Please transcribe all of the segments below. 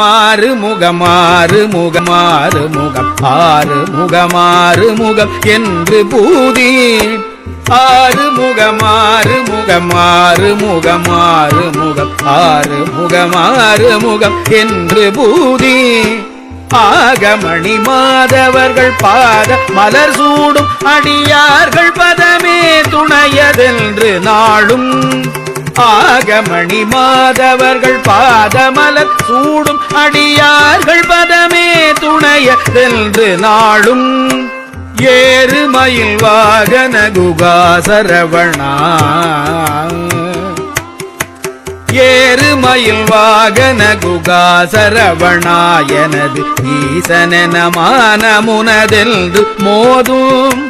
மாறு முகமாறு முகமாறு முகம் ஆறு முகமாறு முகம் என்று பூதி. ஆறு முகமாறு முகமாறு முகமாறு முகம் ஆறு முகமாறு முகம் என்று பூதி. ஆகமணி மாதவர்கள் பாத மலர் சூடும் அடியார்கள் பதமே துணையதென்று நாளும். ஆகமணி மாதவர்கள் பாதமலர் சூடும் அடியார்கள் பதமே துணைய தென்று நாளும். ஏறு மயில் வாகன குகாசரவணா. ஏறு மயில் வாகன குகாசரவணா எனது ஈசனமான மானமுனதென்று மோதும்.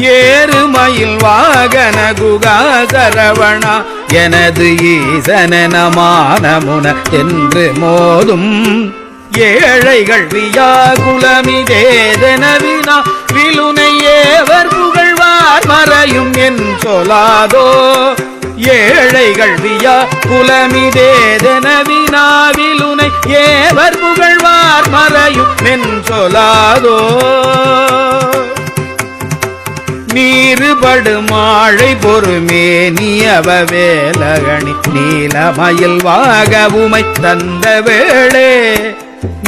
ஏறு மயில் வாகன குகாசரவணா எனது ஈசனமானமுன என்று மோதும். ஏழைகள் வியாகுலமிதேதனவினா விலுனை ஏவர் புகழ்வார் மறையும் என் சொல்லாதோ. ஏழைகள் வியா குலமிதேதனவினா விலுனை ஏவர் புகழ்வார் மறையும் என் சொல்லாதோ. நீருபடு மாழை பொறுமே நீயவ வேலகணி நீலமயில் வாகவுமை தந்த வேளே.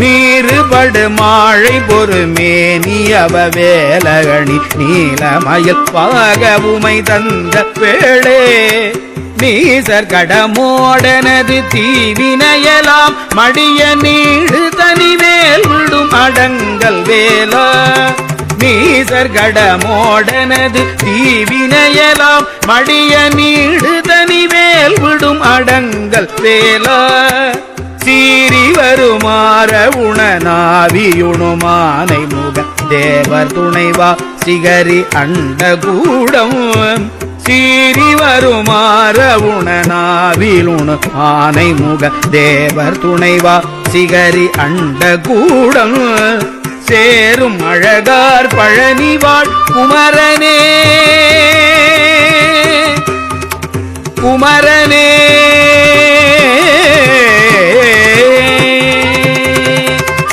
நீருபடு மாழை பொறுமே நீயவ வேலகணி நீலமயில் வாகவுமை தந்த வேளே. நீசர் கடமோடனது தீவினையலாம் மடிய நீடு தனிவேல் விடும் அடங்கல் வேலா. நீசர் கடமோடனது தீவினையலாம். மடிய நீடு தனிவேல் விடும் அடங்கல் வேலா. சீறி வருமாற உணநாவியுணுமானை முக தேவர் துணைவா. சிகரி அண்ட கூடம். சீறி வருமாற உணநாவிலுணு ஆனை முக தேவர் துணைவா. சிகரி அண்ட கூடம். சேரும் அழகார் பழனிவாள் குமரனே. குமரனே.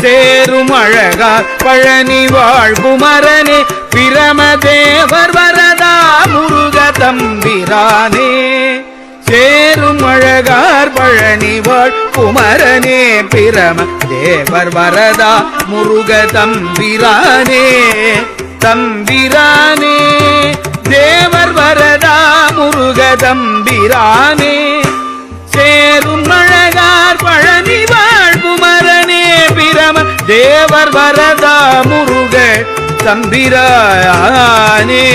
சேரும் அழகார் பழனிவாள் குமரனே. பிரமதேவர் வரதா முருக தம்பிரானே. சேரும் அழகார் பழனிவாள் குமரனே பிரம தேவர் வரதா முருக தம்பிரானே தம்பிரானே தேவர் வரதா முருக தம்பிரானே சேரும் அழகார் பழனி வாழ்குமரனே பிரம தேவர் வரதா முருக தம்பிரானே